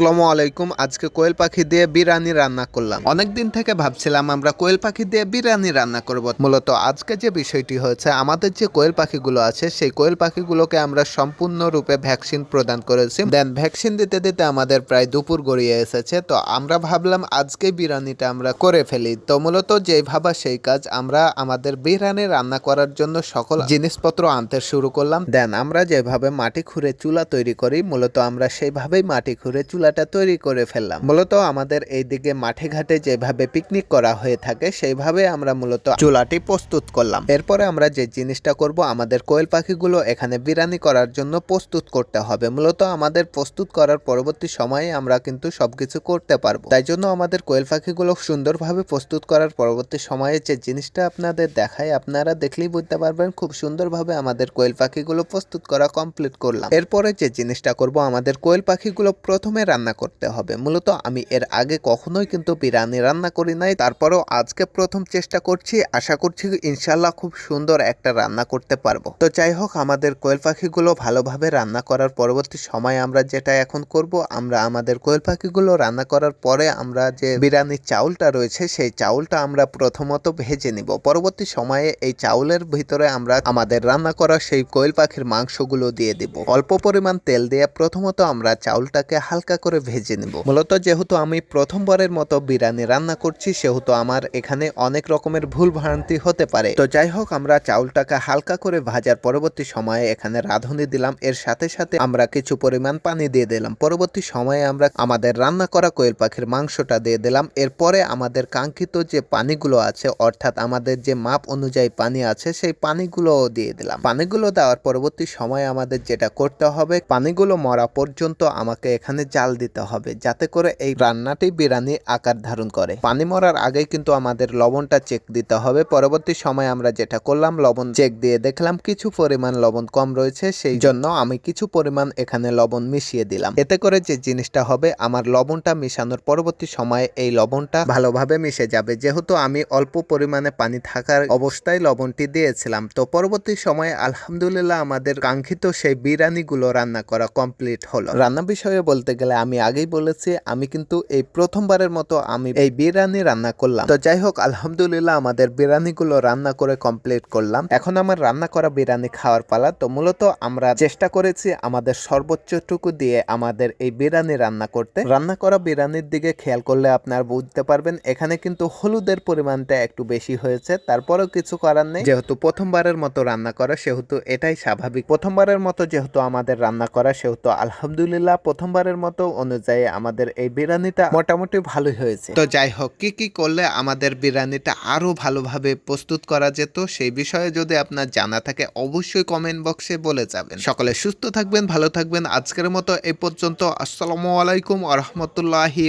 আসসালামু আলাইকুম। আজকে কোয়েল পাখি দিয়ে বিরিয়ানি রান্না করলাম। অনেকদিন থেকে ভাবছিলাম আমরা কোয়েল পাখি দিয়ে বিরিয়ানি রান্না করব। মূলত আজকে যে বিষয়টি হয়েছে, আমাদের যে কোয়েল পাখিগুলো আছে, সেই কোয়েল পাখিগুলোকে আমরা সম্পূর্ণরূপে ভ্যাকসিন প্রদান করেছি। দেন ভ্যাকসিন দিতে দিতে আমাদের প্রায় দুপুর গড়িয়ে এসেছে। তো আমরা ভাবলাম আজকে বিরিয়ানিটা আমরা করে ফেলি। তো মূলত যেই ভাবা সেই কাজ, আমরা আমাদের বিরিয়ানি রান্না করার জন্য সকল জিনিসপত্র আনতে শুরু করলাম। দেন আমরা যেভাবে মাটি খুঁড়ে চুলা তৈরি করি, মূলত আমরা সেইভাবেই মাটি খুঁড়ে চুলাটা তৈরি করে ফেললাম। মূলত আমাদের এইদিকে মাঠে ঘাটে যেভাবে পিকনিক করা হয়ে থাকে, সেইভাবে আমরা মূলত চুলাটি প্রস্তুত করলাম। এরপরে আমরা যে জিনিসটা করব, আমাদের কোয়েল পাখিগুলো এখানে বিরানি করার জন্য প্রস্তুত করতে হবে। মূলত আমাদের প্রস্তুত করার পরবর্তী সময়ে আমরা কিন্তু সবকিছু করতে পারব। তাই জন্য আমাদের কোয়েল পাখিগুলো সুন্দরভাবে প্রস্তুত করার পরবর্তী সময়ে যে জিনিসটা আপনাদের দেখায় আপনারা দেখলেই বুঝতে পারবেন খুব সুন্দরভাবে আমাদের কোয়েল পাখিগুলো প্রস্তুত করা কমপ্লিট করলাম। এরপরে যে জিনিসটা করব, আমাদের কোয়েল পাখিগুলো প্রথমে রান্না করতে হবে। মূলত আমি এর আগে কখনোই কিন্তু বিরিয়ানি রান্না করি নাই। তারপরেও আজকে প্রথম চেষ্টা করছি। আশা করছি ইনশাল্লাহ খুব সুন্দর একটা রান্না করতে পারব। তো যাই হোক, আমাদের কোয়েল পাখিগুলো ভালোভাবে রান্না করার পরবর্তী সময় আমরা যেটা এখন করব, আমরা আমাদের কোয়েল পাখিগুলো রান্না করার পরে আমরা যে বিরিয়ানির চাউলটা রয়েছে, সেই চাউলটা আমরা প্রথমত ভেজে নিব। পরবর্তী সময়ে এই চাউলের ভিতরে আমরা আমাদের রান্না করা সেই কোয়েল পাখির মাংসগুলো দিয়ে দিব। অল্প পরিমাণ তেল দিয়ে প্রথমত আমরা চাউলটাকে হালকা করে ভেজে নেব। মূলত যেহেতু আমি প্রথমবারের মতো বিরিয়ানি রান্না করছি, সেহেতু আমার এখানে অনেক রকমের ভুল ভ্রান্তি হতে পারে। তো যাই হোক, আমরা চাউলটাকে হালকা করে ভাজার পরবর্তী সময়ে এখানে রাঁধুনি দিলাম। এর সাথে সাথে আমরা কিছু পরিমাণ পানি দিয়ে দিলাম। পরবর্তী সময়ে আমরা আমাদের রান্না করা কোয়েল পাখির মাংসটা দিয়ে দিলাম। এরপরে আমাদের কাঙ্ক্ষিত যে পানিগুলো আছে, অর্থাৎ আমাদের যে মাপ অনুযায়ী পানি আছে, সেই পানিগুলোও দিয়ে দিলাম। পানিগুলো দেওয়ার পরবর্তী সময়ে আমাদের যেটা করতে হবে, পানিগুলো মরা পর্যন্ত আমাকে এখানে জাল দিতে হবে, যাতে করে এই রান্নাটি বিরিয়ানি আকার ধারণ করে। পানি মরার আগেই কিন্তু আমাদের লবণটা চেক দিতে হবে। পরবর্তী সময় আমরা যেটা করলাম, লবণ চেক দিয়ে দেখলাম কিছু পরিমাণ লবণ কম রয়েছে, সেই জন্য আমি কিছু পরিমাণ এখানে লবণ মিশিয়ে দিলাম। এতে করে যে জিনিসটা হবে, আমার লবণটা মিশানোর পরবর্তী সময়ে এই লবণটা ভালোভাবে মিশে যাবে। যেহেতু আমি অল্প পরিমাণে পানি থাকার অবস্থায় লবণটি দিয়েছিলাম, তো পরবর্তী সময়ে আলহামদুলিল্লাহ আমাদের কাঙ্ক্ষিত সেই বিরিয়ানিগুলো রান্না করা কমপ্লিট হলো। রান্না বিষয়ে বলতে গেলে আমি আগেই বলেছি, আমি কিন্তু এই প্রথমবারের মতো আমি এই বিরিয়ানি রান্না করলাম। তো যাই হোক আলহামদুলিল্লাহ আমাদের বিরিয়ানিগুলো রান্না করে কমপ্লিট করলাম। এখন আমার রান্না করা বিরিয়ানি খাওয়ার পালা। তো মূলত আমরা চেষ্টা করেছি আমাদের সর্বোচ্চটুকু দিয়ে আমাদের এই বিরিয়ানি রান্না করতে। রান্না করা বিরিয়ানির দিকে খেয়াল করলে আপনার বুঝতে পারবেন, এখানে কিন্তু হলুদের পরিমাণটা একটু বেশি হয়েছে। তারপরেও কিছু করার নেই। যেহেতু প্রথমবারের মতো রান্না করা, সেহেতু এটাই স্বাভাবিক। প্রথমবারের মতো যেহেতু আমাদের রান্না করা, সেহেতু আলহামদুলিল্লাহ প্রথমবারের মতো অনুযায়ী আমাদের এই বিরিয়ানিটা মোটামুটি ভালোই হয়েছে। তো যাই হোক, কি কি করলে আমাদের বিরিয়ানিটা আরও ভালোভাবে প্রস্তুত করা যেত সেই বিষয়ে যদি আপনার জানা থাকে, অবশ্যই কমেন্ট বক্সে বলে যাবেন। সকলে সুস্থ থাকবেন, ভালো থাকবেন। আজকের মতো এই পর্যন্ত। আসসালামু আলাইকুম আ রহমতুল্লাহি